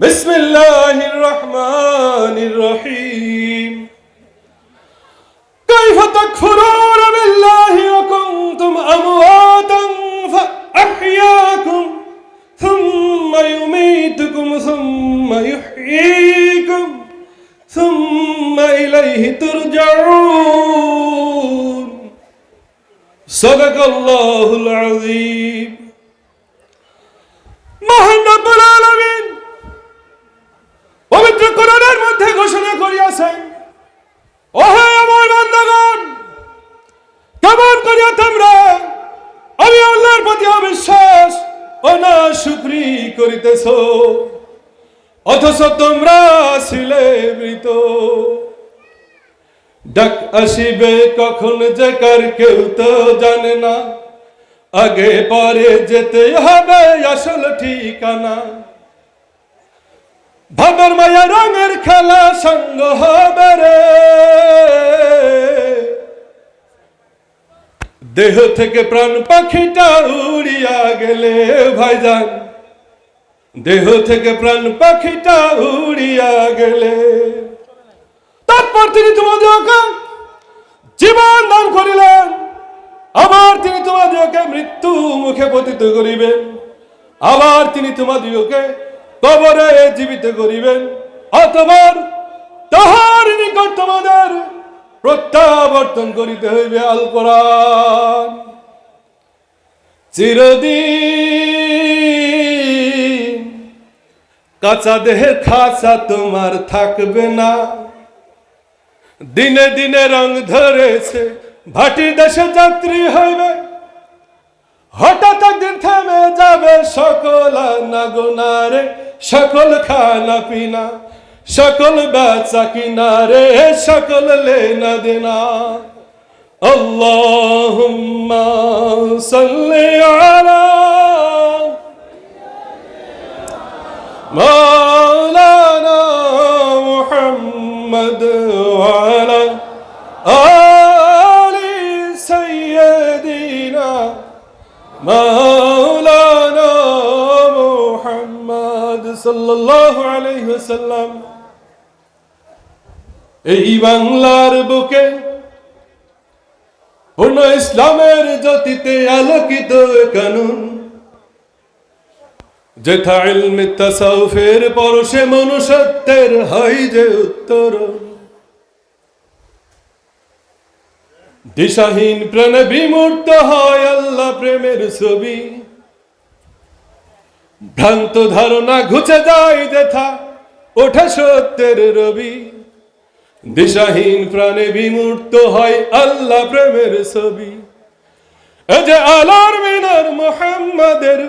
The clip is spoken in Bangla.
بسم الله الرحمن الرحيم كيف تكفرون بالله وكنتم أمواتا فأحياكم ثم يميتكم ثم يحييكم ثم إليه ترجعون صدق الله العظيم মহান রব্বুল আলামিন তোমরা। আমি আল্লাহর প্রতি অবিশ্বাস ও না শুকরি করিতেছ। অথচ তোমরা ছিলে মৃত। ডাক আসিবে কখন যে কার কেউ তো জানে না। আগে পরে যেতে হবে আসল ঠিকানা। ভাবের মায়া রঙের খেলা সঙ্গ হবে। দেহ থেকে প্রাণ পাখিটা উড়িয়া গেলে, ভাইজান। দেহ থেকে প্রাণ পাখিটা উড়িয়া গেলে। তারপর তিনি তোমাদেরকে জীবন দান করিলেন। আবার তিনি তোমাদিওকে মৃত্যু মুখে পতিত করিবেন। আবার তিনি তোমাদিওকে কবরে জীবিত করিবেন। অতবার তাহার নিকট তোমাদের প্রত্যাবর্তন করিতে হইবে আল কোরআন। চিরদিন কাঁচা দেহের খাঁচা তোমার থাকবে না। দিনে দিনে রং ধরেছে, ভাটি দেশে যাত্রী হইবে। হঠাৎ একদিন থেমে যাবে সকল নাগনারে সকল খানা পিনা সকল বেচা কিনারে সকল লেনা দেনা আল্লাহুম্মা সাল্লি আলা مولانا محمد وعلى آل سيدنا مولانا محمد صلى الله عليه وسلم এই বাংলার বুকে পূর্ণ ইসলামের জ্যোতিতে আলোকিত কানুন। যেথা পরশে মনুষ্যত্বের হয় যে উত্তর। দিশাহীন প্রাণে বিমূর্ত হয় আল্লাহ প্রেমের ছবি। ভ্রান্ত ধারণা ঘুচে যায় যেথা ওঠে সত্যের রবি। দিশাহীন প্রাণে বিমূর্ত হয় আল্লাহ প্রেমের ছবি। যে আলার মিনার মোহাম্মদের